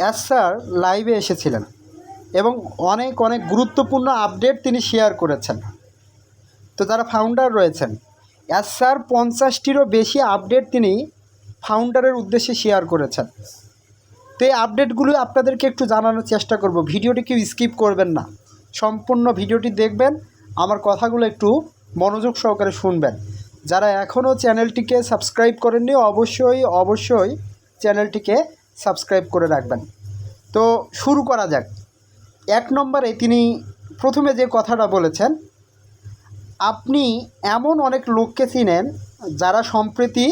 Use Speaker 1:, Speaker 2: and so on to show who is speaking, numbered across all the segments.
Speaker 1: As sir লাইভে এসেছিলেন এবং অনেক অনেক গুরুত্বপূর্ণ আপডেট তিনি শেয়ার করেছেন। তো যারা ফাউন্ডার রয়েছেন। অ্যাস স্যার পঞ্চাশটিরও বেশি আপডেট তিনি ফাউন্ডারের উদ্দেশ্যে শেয়ার করেছেন। তো এই আপডেটগুলো আপনাদেরকে একটু জানানোর চেষ্টা করব। ভিডিওটি কেউ স্কিপ করবেন না। সম্পূর্ণ ভিডিওটি দেখবেন, আমার কথাগুলো একটু মনোযোগ সহকারে শুনবেন। যারা এখনও চ্যানেলটিকে সাবস্ক্রাইব করেননি, অবশ্যই অবশ্যই চ্যানেলটিকে সাবস্ক্রাইব করে রাখবেন। তো শুরু করা যাক। এক নম্বরে তিনি প্রথমে যে কথাটা বলেছেন, আপনি এমন অনেক লোককে চিনেন যারা সম্প্রতি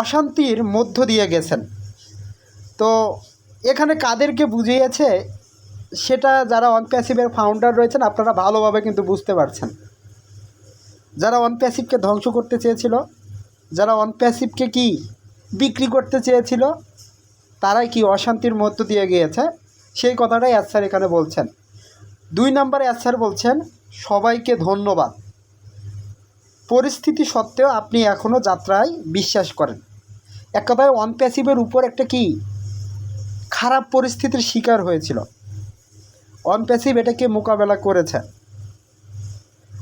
Speaker 1: অশান্তির মধ্য দিয়ে গেছেন। তো এখানে কাদেরকে বুঝিয়েছে, সেটা যারা অন প্যাসিভের ফাউন্ডার রয়েছেন, আপনারা ভালোভাবে কিন্তু বুঝতে পারছেন। যারা অন প্যাসিভকে ধ্বংস করতে চেয়েছিল, যারা অন প্যাসিভকে কি বিক্রি করতে চেয়েছিল তারাই কি অশান্তির মধ্য দিয়ে গিয়েছে? সেই কথাটাই স্যার এখানে বলছেন। দুই নম্বরে স্যার বলছেন, সবাইকে ধন্যবাদ। পরিস্থিতি সত্ত্বেও আপনি এখনও যাত্রায় বিশ্বাস করেন। এক কথায় প্যাসিভের উপর একটা কি? খারাপ পরিস্থিতির শিকার হয়েছিল। অন প্যাসিভ এটাকে মোকাবেলা করেছে।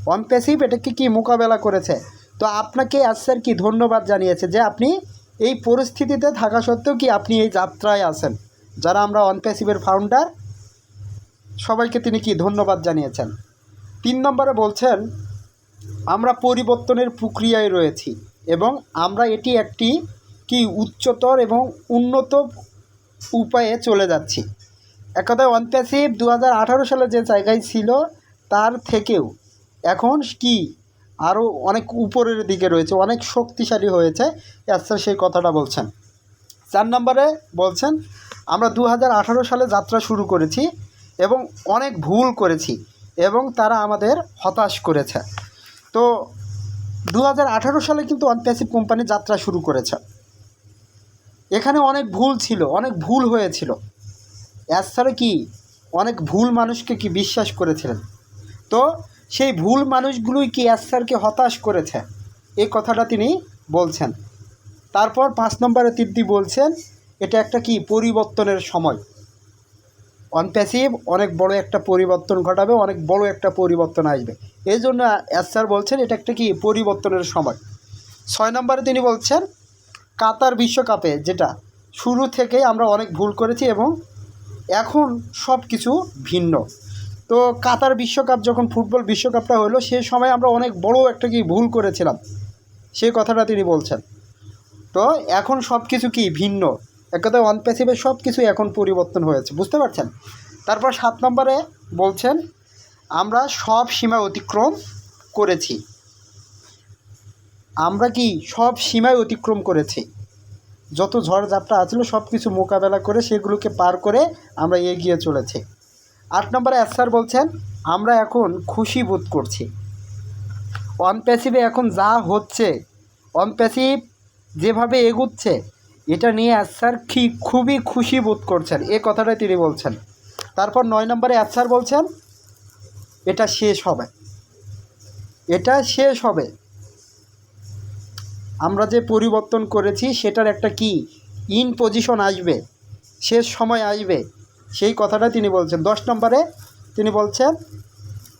Speaker 1: অন প্যাসিভ এটাকে কি মোকাবেলা করেছে? তো আপনাকে স্যার কি ধন্যবাদ জানিয়েছে যে আপনি এই পরিস্থিতিতে থাকা সত্ত্বেও কি আপনি এই যাত্রায় আছেন? যারা আমরা অন প্যাসিভের ফাউন্ডার সবাইকে তিনি কি ধন্যবাদ জানিয়েছেন? তিন নম্বরে বলছেন, আমরা পরিবর্তনের প্রক্রিয়ায় রয়েছি এবং আমরা এটি একটি কি উচ্চতর এবং উন্নত উপায়ে চলে যাচ্ছি। এক ওয়ান দু সালে যে জায়গায় ছিল, তার থেকেও এখন কি আরও অনেক উপরের দিকে রয়েছে, অনেক শক্তিশালী হয়েছে। স্যার সেই কথাটা বলছেন। চার নম্বরে বলছেন, আমরা দু হাজার আঠারো সালে যাত্রা শুরু করেছি এবং অনেক ভুল করেছি এবং তারা আমাদের হতাশ করেছে। তো দু হাজার আঠারো সালে কিন্তু অনপ্যাসিভ কোম্পানি যাত্রা শুরু করেছে। এখানে অনেক ভুল ছিল, অনেক ভুল হয়েছিল। এছাড়া কি অনেক ভুল মানুষকে কি বিশ্বাস করেছিলেন? তো সেই ভুল মানুষগুলোই কি স্যারকে হতাশ করেছে? এই কথাটা তিনি বলছেন। তারপর পাঁচ নম্বরে তিদ্দি বলছেন, এটা একটা কি পরিবর্তনের সময়? অনপ্যাসিভ অনেক বড় একটা পরিবর্তন ঘটাবে, অনেক বড় একটা পরিবর্তন আসবে। এই জন্য স্যার বলছেন, এটা একটা কি পরিবর্তনের সময়? ছয় নম্বরে তিনি বলছেন, কাতার বিশ্বকাপে যেটা শুরু থেকেই আমরা অনেক ভুল করেছি এবং এখন সব কিছু ভিন্ন। তো কাতার বিশ্বকাপ যখন ফুটবল বিশ্বকাপটা হলো, সে সময় আমরা অনেক বড় একটা কি ভুল করেছিলাম। সেই কথাটা তিনি বলছেন। তো এখন সব কিছু কি ভিন্ন? এক কথায় ওয়ান প্যাসিভের সব কিছু এখন পরিবর্তন হয়েছে, বুঝতে পারছেন? তারপর সাত নম্বরে বলছেন, আমরা সব সীমা অতিক্রম করেছি। আমরা কি সব সীমায় অতিক্রম করেছি? যত ঝড়ঝাপটা আছিল সব কিছু মোকাবেলা করে সেগুলোকে পার করে আমরা এগিয়ে চলেছি। আট নম্বরে স্যার বলছেন, আমরা এখন খুশি বোধ করছি। অন প্যাসিভে এখন যা হচ্ছে অন প্যাসিভ যেভাবে এগুচ্ছে, এটা নিয়ে স্যার কি খুবই খুশি বোধ করছেন, এ কথাটাই তিনি বলছেন। তারপর নয় নম্বরে স্যার বলছেন, এটা শেষ হবে। এটা শেষ হবে। আমরা যে পরিবর্তন করেছি, সেটার একটা কি ইন পজিশন আসবে, শেষ সময় আসবে সেই কথাটা তিনি বলছেন। দশ নম্বরে তিনি বলছেন,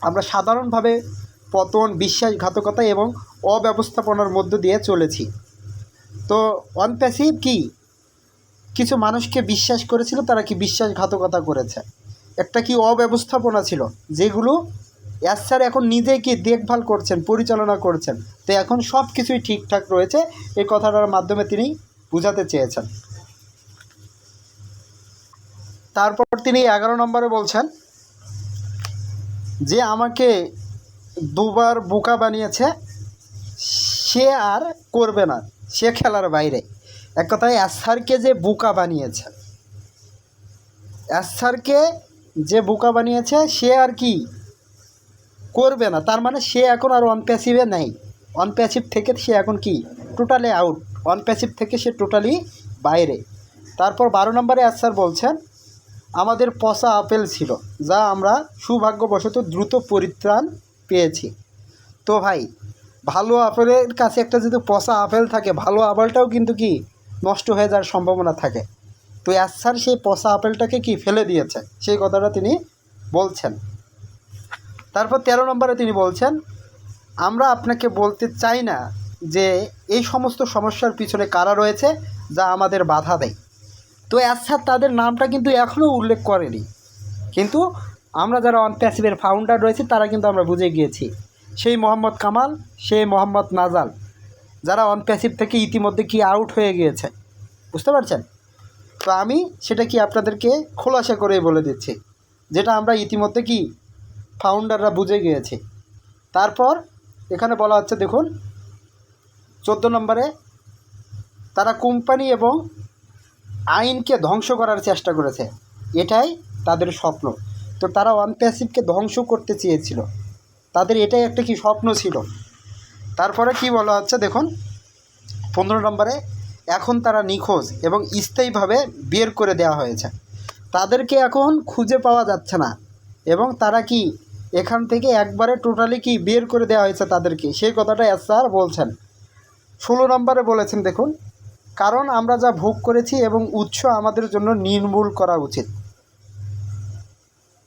Speaker 1: আমরা সাধারণভাবে পতন, বিশ্বাসঘাতকতা এবং অব্যবস্থাপনার মধ্য দিয়ে চলেছি। তো অনপ্যাসিভ কি? কিছু মানুষকে বিশ্বাস করেছিল, তারা কি বিশ্বাসঘাতকতা করেছে? একটা কি অব্যবস্থাপনা ছিল, যেগুলো স্যার এখন নিজেই কি দেখভাল করছেন, পরিচালনা করছেন। তো এখন সব কিছুই ঠিকঠাক রয়েছে, এই কথাটার মাধ্যমে তিনি বোঝাতে চেয়েছেন। তারপর তিনি এগারো নম্বরে বলছেন যে আমাকে দুবার বোকা বানিয়েছে, সে আর করবে না, সে খেলার বাইরে। এক কথায় অ্যাসারকে যে বোকা বানিয়েছে অ্যাসারকে যে বোকা বানিয়েছে, সে আর কি করবে না? তার মানে সে এখন আর অনপ্যাসিভে নেই। অনপ্যাসিভ থেকে সে এখন কি? টোটালি আউট অনপ্যাসিভ থেকে সে টোটালি বাইরে। তারপর বারো নম্বরে অ্যাসার বলছেন আমাদের পচা আপেল ছিল, যা আমরা সৌভাগ্যবশত দ্রুত পরিত্রাণ পেয়েছি। তো ভাই, ভালো আপেলের কাছে একটা যদি পচা আপেল থাকে, ভালো আপেলটাও কিন্তু কি নষ্ট হয়ে যাওয়ার সম্ভাবনা থাকে। তো স্যার সেই পচা আপেলটাকে কি ফেলে দিয়েছে সেই কথাটা তিনি বলছেন। তারপর তেরো নম্বরে তিনি বলছেন, আমরা আপনাকে বলতে চাই না যে এই সমস্ত সমস্যার পিছনে কারা রয়েছে, যা আমাদের বাধা দেয়। তো স্যার তাদের নামটা কিন্তু এখনও উল্লেখ করেনি। কিন্তু আমরা যারা অনপ্যাসিভের ফাউন্ডার রয়েছে, তারা কিন্তু আমরা বুঝে গিয়েছি। সেই মোহাম্মদ কামাল সেই মোহাম্মদ নাজাল, যারা অনপ্যাসিভ থেকে ইতিমধ্যে কি আউট হয়ে গিয়েছে। বুঝতে পারছেন? তো আমি সেটা কি আপনাদেরকে খোলাসা করে বলে দিচ্ছি, যেটা আমরা ইতিমধ্যে কি ফাউন্ডাররা বুঝে গিয়েছি। তারপর এখানে বলা হচ্ছে, দেখুন, চোদ্দ নম্বরে তারা কোম্পানি এবং আইনকে ধ্বংস করার চেষ্টা করেছে। এটাই তাদের স্বপ্ন। তো তারা ওয়ান প্যাসিভকে ধ্বংস করতে চেয়েছিল। তাদের এটাই একটা কি স্বপ্ন ছিল। তারপরে কি বলা হচ্ছে দেখুন, পনেরো নম্বরে, এখন তারা নিখোঁজ এবং স্থায়ীভাবে বের করে দেওয়া হয়েছে। তাদেরকে এখন খুঁজে পাওয়া যাচ্ছে না এবং তারা কি এখান থেকে একবারে টোটালি কি বের করে দেওয়া হয়েছে তাদেরকে? সেই কথাটা এস স্যার বলছেন। ষোলো নম্বরে বলেছেন দেখুন কারণ আমরা যা ভোগ করেছি এবং উৎস আমাদের জন্য নির্মূল করা উচিত।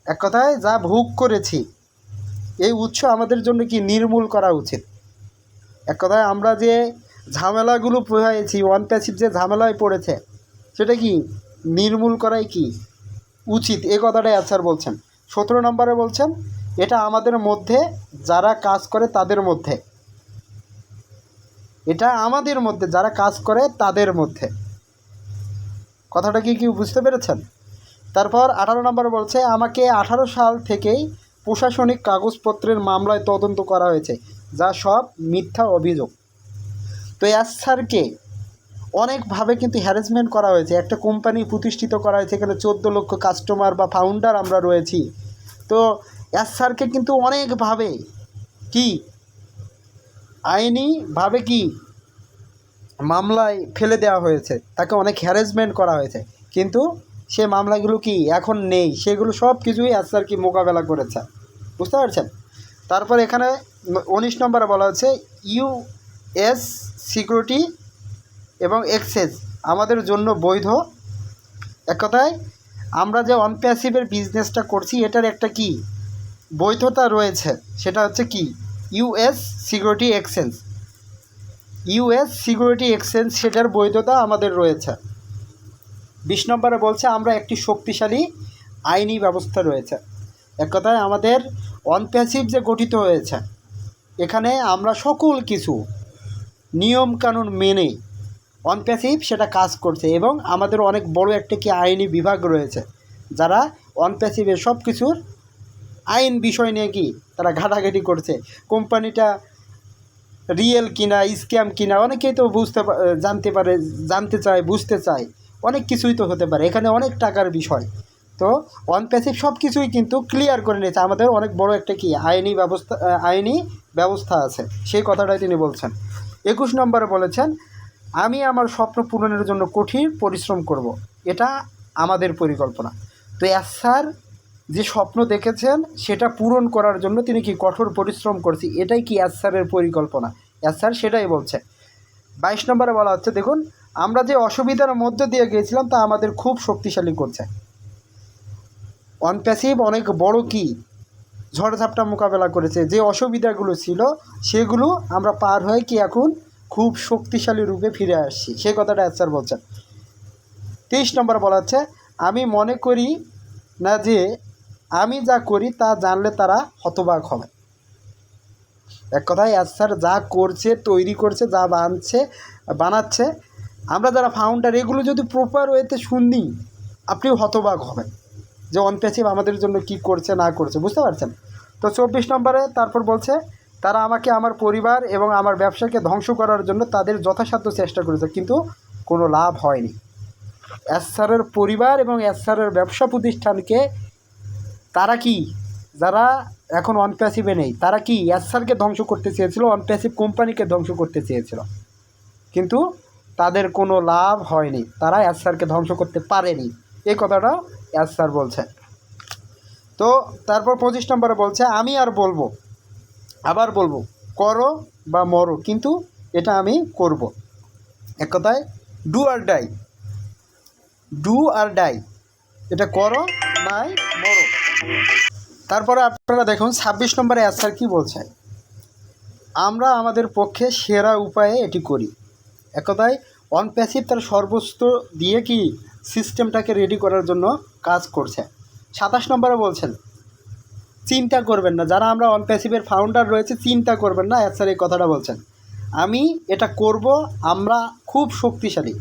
Speaker 1: এক কথায় যা ভোগ করেছি, এই উৎস আমাদের জন্য কি নির্মূল করা উচিত? এক কথায় আমরা যে ঝামেলাগুলো পোহাইছি ওয়ান প্যাসিভ যে ঝামেলায় পড়েছে, সেটা কি নির্মূল করাই কি উচিত? এ কথাটাই আচার বলছেন। সতেরো নম্বরে বলছেন, এটা আমাদের মধ্যে, যারা কাজ করে তাদের মধ্যে। এটা আমাদের মধ্যে, যারা কাজ করে তাদের মধ্যে। কথাটা কি কি বুঝতে পেরেছেন? তারপর আঠারো নম্বর বলছে, আমাকে আঠারো সাল থেকেই প্রশাসনিক কাগজপত্রের মামলায় তদন্ত করা হয়েছে, যা সব মিথ্যা অভিযোগ। তো এস স্যারকে অনেকভাবে কিন্তু হ্যারাসমেন্ট করা হয়েছে। একটা কোম্পানি প্রতিষ্ঠিত করা হয়েছে, এখানে চোদ্দ লক্ষ কাস্টমার বা ফাউন্ডার আমরা রয়েছি। তো এস স্যারকে কিন্তু অনেকভাবে কি আইনিভাবে কি মামলায় ফেলে দেওয়া হয়েছে? তাকে অনেক হ্যারাসমেন্ট করা হয়েছে। কিন্তু সে মামলাগুলো কি এখন নেই? সেগুলো সব কিছুই এসআর কি মোকাবেলা করেছে। বুঝতে পারছেন? তারপর এখানে উনিশ নম্বরে বলা হচ্ছে ইউএস সিকিউরিটি এবং এক্সেস আমাদের জন্য বৈধ। এক কথায়, আমরা যে অনপ্যাসিভের বিজনেসটা করছি, এটার একটা কি বৈধতা রয়েছে? সেটা হচ্ছে কি? US security exchange US security exchange সেটার বৈধতা আমাদের রয়েছে। বিশ নম্বরে বলছে, আমরা একটি শক্তিশালী আইনি ব্যবস্থা রয়েছে। এক কথায় আমাদের অনপ্যাসিভ যে গঠিত হয়েছে, এখানে আমরা সকল কিছু, নিয়মকানুন মেনে অনপ্যাসিভ সেটা কাজ করছে এবং আমাদের অনেক বড় একটা কি আইনি বিভাগ রয়েছে, যারা অনপ্যাসিভের সব কিছুর আইন বিষয় নিয়ে কি তারা ঘাটাঘাটি করছে। কোম্পানিটা রিয়েল কিনা স্ক্যাম কিনা, অনেকেই তো বুঝতে জানতে পারে, জানতে চায়, বুঝতে চায়। অনেক কিছুই তো হতে পারে। এখানে অনেক টাকার বিষয়। তো অন প্যাসিভ সব কিছুই কিন্তু ক্লিয়ার করে নিয়েছে। আমাদের অনেক বড় একটা কি, আইনি ব্যবস্থা আইনি ব্যবস্থা আছে। সেই কথাটাই তিনি বলছেন। একুশ নম্বরে বলেছেন, আমি আমার স্বপ্ন পূরণের জন্য কঠিন পরিশ্রম করব। এটা আমাদের পরিকল্পনা। তো স্যার যে স্বপ্ন দেখেছেন, সেটা পূরণ করার জন্য তিনি কি কঠোর পরিশ্রম করছি? এটাই কি স্যারের পরিকল্পনা? স্যার সেটাই বলছে। বাইশ নম্বরে বলা হচ্ছে, দেখুন, আমরা যে অসুবিধার মধ্যে দিয়ে গিয়েছিলাম, তা আমাদের খুব শক্তিশালী করছে। অনপ্যাসিভ অনেক বড় কি? ঝড়ঝাপটা মোকাবেলা করেছে। যে অসুবিধাগুলো ছিল, সেগুলো আমরা পার হয়ে কি এখন খুব শক্তিশালী রূপে ফিরে আসছি। সেই কথাটা স্যার বলছেন। তেইশ নম্বর বলা হচ্ছে, আমি মনে করি না যে আমি যা করি তা জানলে তারা হতবাক হবে। এক কথায় স্যার যা করছে, তৈরি করছে, যা বানছে, বানাচ্ছে, আমরা যারা ফাউন্ডার এগুলো যদি প্রপার ওয়েতে শুনি, আপনিও হতবাক হবেন যে অনপ্যাসিভ আমাদের জন্য কি করছে, না করছে, বুঝতে পারছেন? তো চব্বিশ নম্বরে তারপর বলছে, তারা আমাকে আমার পরিবার এবং আমার ব্যবসাকে ধ্বংস করার জন্য তাদের যথাসাধ্য চেষ্টা করেছে, কিন্তু কোনো লাভ হয়নি। এসআরের পরিবার এবং এসআরের ব্যবসা প্রতিষ্ঠানকে তারা কি? যারা এখন অনপ্যাসিভে নেই, তারা কি এসআরকে ধ্বংস করতে চেয়েছিল? অনপ্যাসিভ কোম্পানিকে ধ্বংস করতে চেয়েছিল। কিন্তু তাদের কোনো লাভ হয়নি। তারা এসআরকে ধ্বংস করতে পারেনি। এই কথাটা এসআর বলছে। তো তারপর পঁচিশ নম্বরে বলছে, আমি আর বলব, আবার বলব, করো বা মরো, কিন্তু এটা আমি করব। এক কথায় do or die do or die এটা করো, নাই, মরো। তারপরে আপনারা দেখুন, ছাব্বিশ নম্বরে অ্যান্সার কী বলছে? আমরা আমাদের পক্ষে সেরা উপায়ে এটি করি। এক কথায় অন প্যাসিভ তার সর্বোচ্চ দিয়ে কি সিস্টেমটাকে রেডি করার জন্য কাজ করছে। সাতাশ নম্বরে বলছেন, চিন্তা করবেন না, যারা আমরা অন প্যাসিভের ফাউন্ডার রয়েছে, চিন্তা করবেন না স্যার এই কথাটা বলছেন। আমি এটা করব, আমরা খুব শক্তিশালী।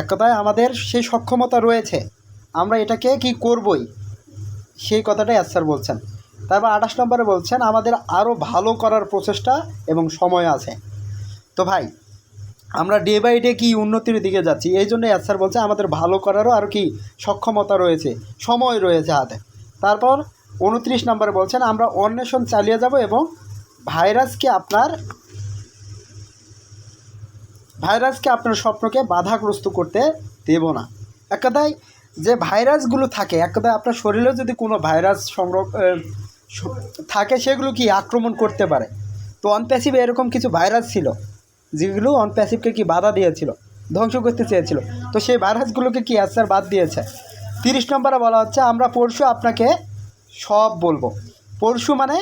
Speaker 1: এক কথায় আমাদের সেই সক্ষমতা রয়েছে, আমরা এটাকে কি করবই? সেই কথাটাই স্যার বলছেন। তারপর আঠাশ নম্বরে বলছেন, আমাদের আরও ভালো করার প্রচেষ্টা এবং সময় আছে। তো ভাই, আমরা ডে বাই ডে কি উন্নতির দিকে যাচ্ছি, এই জন্য স্যার বলছে আমাদের ভালো করারও আরও কি সক্ষমতা রয়েছে, সময় রয়েছে হাতে। তারপর উনত্রিশ নম্বরে বলছেন, আমরা অন্বেষণ চালিয়ে যাব এবং ভাইরাসকে আপনার ভাইরাসকে আপনার স্বপ্নকে বাধাগ্রস্ত করতে দেব না। এক যে ভাইরাসগুলো থাকে এক কথায় আপনার শরীরেও যদি কোনো ভাইরাস সংরক্ষ আহ, স- থাকে সেগুলো কি আক্রমণ করতে পারে? তো অনপ্যাসিভে এরকম কিছু ভাইরাস ছিল যেগুলো অনপ্যাসিভকে কি বাধা দিয়েছিল ধ্বংস করতে চেয়েছিল তো সেই ভাইরাসগুলোকে কি অ্যাসার বাদ দিয়েছে? তিরিশ নম্বরে বলা হচ্ছে আমরা পরশু আপনাকে সব বলব। পরশু মানে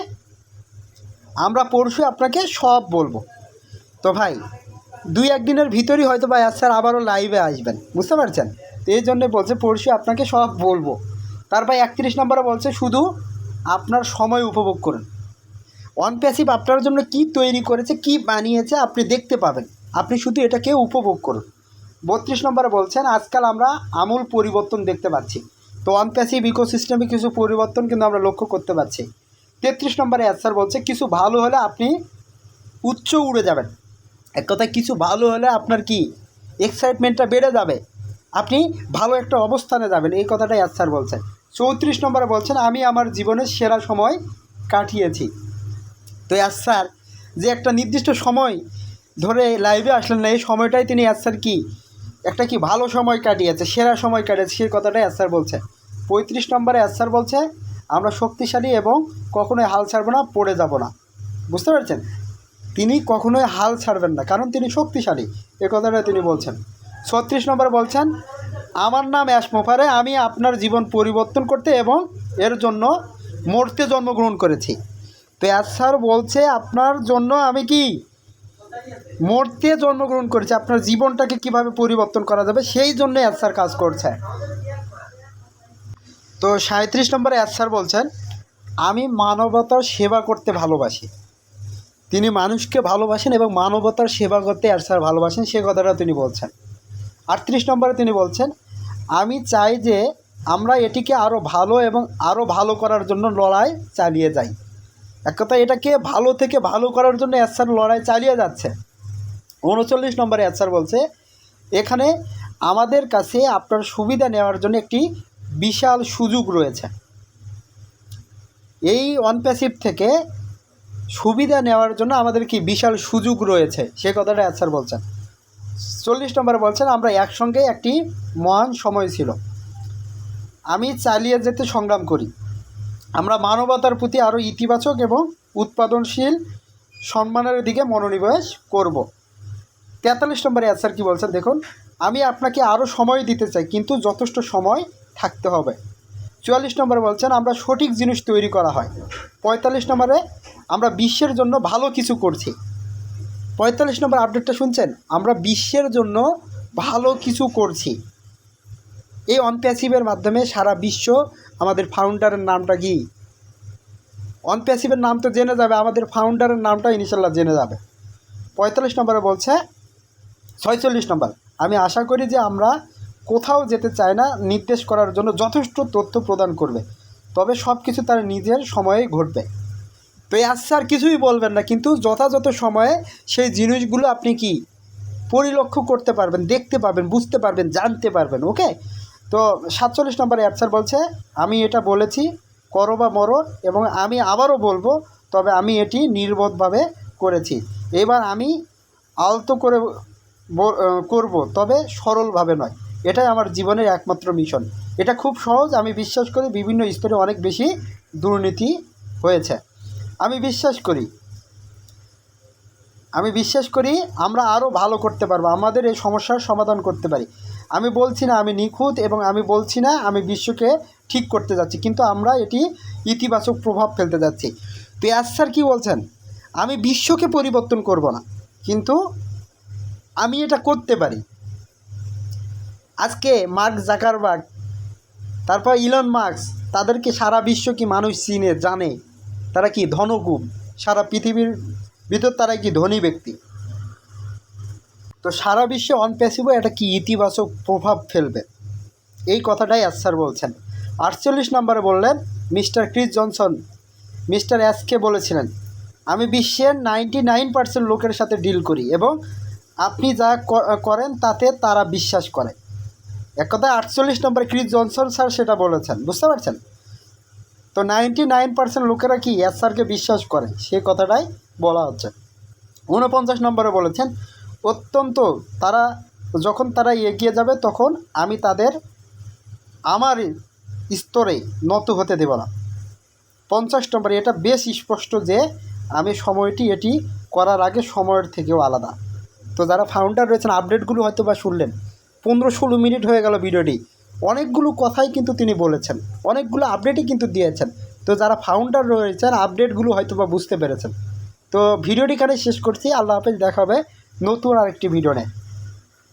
Speaker 1: আমরা পরশু আপনাকে সব বলব। তো ভাই দুই একদিনের ভিতরই হয়তো বা স্যার আবারও লাইভে আসবেন বুঝতে পারছেন? তো এই জন্যে বলছে পরশু আপনাকে সব বলব। তারপর একত্রিশ নম্বরে বলছে, শুধু আপনার সময় উপভোগ করুন। অন প্যাসিভ আপনার জন্য কি তৈরি করেছে, কি বানিয়েছে, আপনি দেখতে পাবেন। আপনি শুধু এটাকে উপভোগ করুন। বত্রিশ নম্বরে বলছেন, আজকাল আমরা আমূল পরিবর্তন দেখতে পাচ্ছি। তো অন প্যাসিভ ইকোসিস্টেমে কিছু পরিবর্তন কিন্তু আমরা লক্ষ্য করতে পারছি তেত্রিশ নম্বরে অ্যান্সার বলছে, কিছু ভালো হলে আপনি উচ্চ উড়ে যাবেন। এক কথায়, কিছু ভালো হলে আপনার কি? এক্সাইটমেন্টটা বেড়ে যাবে। আপনি ভালো একটা অবস্থানে যাবেন। এই কথাটাই আচ্ছার বলছেন। চৌত্রিশ নম্বরে বলছেন, আমি আমার জীবনের সেরা সময় কাটিয়েছি। তো স্যার, যে একটা নির্দিষ্ট সময় ধরে লাইভে আসলেন না, এই সময়টাই তিনি স্যার কি? একটা কি ভালো সময় কাটিয়েছে, সেরা সময় কাটিয়েছে, সেই কথাটাই স্যার বলছে পঁয়ত্রিশ নম্বরে স্যার বলছে, আমরা শক্তিশালী এবং কখনোই হাল ছাড়বো না, পড়ে যাব না। বুঝতে পারছেন? তিনি কখনোই হাল ছাড়বেন না, কারণ তিনি শক্তিশালী। এ কথাটা তিনি বলছেন। ছত্রিশ নম্বরে বলছেন, আমার নাম অ্যাশ মোফারে, আমি আপনার জীবন পরিবর্তন করতে এবং এর জন্য মরতে জন্মগ্রহণ করেছি। তো অ্যাশ স্যার বলছে, আপনার জন্য আমি কি মরতে জন্মগ্রহণ করেছি? আপনার জীবনটাকে কীভাবে পরিবর্তন করা যাবে? সেই জন্য অ্যাশ স্যার কাজ করছে। তো সাঁত্রিশ নম্বরে অ্যাশ স্যার বলছেন, আমি মানবতার সেবা করতে ভালোবাসি। তিনি মানুষকে ভালোবাসেন এবং মানবতার সেবা করতে আর স্যার ভালোবাসেন, সে কথাটা তিনি বলছেন। আটত্রিশ নম্বরে তিনি বলছেন, আমি চাই যে আমরা এটিকে আরও ভালো এবং আরও ভালো করার জন্য লড়াই চালিয়ে যাই। এক কথা এটাকে ভালো থেকে ভালো করার জন্য স্যার লড়াই চালিয়ে যাচ্ছে। উনচল্লিশ নম্বরে স্যার বলছে, এখানে আমাদের কাছে আপনার সুবিধা নেওয়ার জন্য একটি বিশাল সুযোগ রয়েছে। এই অনপ্যাসিভ থেকে সুবিধা নেওয়ার জন্য আমাদের কি বিশাল সুযোগ রয়েছে। সে কথাটা স্যার বলছেন। চল্লিশ নম্বরে বলছেন, আমরা একসঙ্গে একটি মহান সময় ছিল। আমি চালিয়ে যেতে সংগ্রাম করি। আমরা মানবতার প্রতি আরও ইতিবাচক এবং উৎপাদনশীল সম্মানের দিকে মনোনিবেশ করব। তেতাল্লিশ নম্বরে অ্যান্সার কী বলছেন, দেখুন, আমি আপনাকে আরও সময় দিতে চাই, কিন্তু যথেষ্ট সময় থাকতে হবে। চুয়াল্লিশ নম্বরে বলছেন, আমরা সঠিক জিনিস তৈরি করা হয়। পঁয়তাল্লিশ নম্বরে, আমরা বিশ্বের জন্য ভালো কিছু করছি। পঁয়তাল্লিশ নম্বর আপডেটটা শুনছেন? আমরা বিশ্বের জন্য ভালো কিছু করছি। এই অনপ্যাসিভের মাধ্যমে সারা বিশ্ব আমাদের ফাউন্ডারের নামটা কি? অনপ্যাসিভের নাম তো জেনে যাবে, আমাদের ফাউন্ডারের নামটা ইনশাল্লাহ জেনে যাবে। পঁয়তাল্লিশ নম্বরে বলছে, ছয়চল্লিশ নম্বর। আমি আশা করি যে আমরা কোথাও যেতে চাই না, নির্দেশ করার জন্য যথেষ্ট তথ্য প্রদান করবে। তবে সব কিছু তার নিজের সময়ে ঘটবে। তো আজ স্যার কিছুই বলবেন না, কিন্তু যথাযথ সময়ে সেই জিনিসগুলো আপনি কি পরিলক্ষ্য করতে পারবেন, দেখতে পারবেন, বুঝতে পারবেন, জানতে পারবেন ওকে তো সাতচল্লিশ নম্বরে অ্যাপসার বলছে, আমি এটা বলেছি, করো বা মরো, এবং আমি আবারও বলব, তবে আমি এটি নির্বোধভাবে করেছি। এবার আমি আলতো করে করব, তবে সরলভাবে নয়। এটাই আমার জীবনের একমাত্র মিশন এটা খুব সহজ, আমি বিশ্বাস করি বিভিন্ন স্তরে অনেক বেশি দুর্নীতি হয়েছে। আমি বিশ্বাস করি। আমি বিশ্বাস করি আমরা আরও ভালো করতে পারব, আমাদের এই সমস্যার সমাধান করতে পারি। আমি বলছি না আমি নিখুঁত এবং আমি বলছি না আমি বিশ্বকে ঠিক করতে যাচ্ছি, কিন্তু আমরা এটি ইতিবাচক প্রভাব ফেলতে যাচ্ছি। পেয়াজ স্যার কী বলছেন? আমি বিশ্বকে পরিবর্তন করব না, কিন্তু আমি এটা করতে পারি। আজকে মার্ক জাকারবার্গ, তারপর ইলন মার্কস তাদেরকে সারা বিশ্ব কি মানুষ চিনে, জানে? তারা কি ধনকুব? সারা পৃথিবীর ভিতর তারা কি ধনী ব্যক্তি? তো সারা বিশ্বে অনপ্যাসিভ এটা কি ইতিবাচক প্রভাব ফেলবে? এই কথাটাই স্যার বলছেন। আটচল্লিশ নম্বরে বললেন, mister Chris Johnson, mister SK বলেছিলেন, আমি বিশ্বের নাইনটি নাইন পার্সেন্ট লোকের সাথে ডিল করি এবং আপনি যা করেন তাতে তারা বিশ্বাস করে। এক কথায় আটচল্লিশ নম্বরে ক্রিস জনসন স্যার সেটা বলেছেন। বুঝতে পারছেন? তো নাইনটি নাইন পার্সেন্ট লোকেরা কি এস স্যারকে বিশ্বাস করে? সে কথাটাই বলা হচ্ছে। ঊনপঞ্চাশ নম্বরে বলেছেন, অত্যন্ত তারা যখন তারা এগিয়ে যাবে তখন আমি তাদের আমার স্তরে নত হতে দেব না। পঞ্চাশ নম্বরে এটা বেশ স্পষ্ট যে আমি সময়টি এটি করার আগে সময়ের থেকেও আলাদা। তো যারা ফাউন্ডার রয়েছেন আপডেটগুলো হয়তো বা শুনলেন। পনেরো ষোলো মিনিট হয়ে গেল ভিডিওটি। অনেকগুলো কথাই কিন্তু তিনি বলেছেন, অনেকগুলো আপডেটই কিন্তু দিয়েছেন। তো যারা ফাউন্ডার রয়েছেন আপডেটগুলো হয়তো বা বুঝতে পেরেছেন। তো ভিডিওটি এখানে শেষ করছি, আল্লাহ হাফেজ দেখাবে নতুন আরেকটি ভিডিও নেয়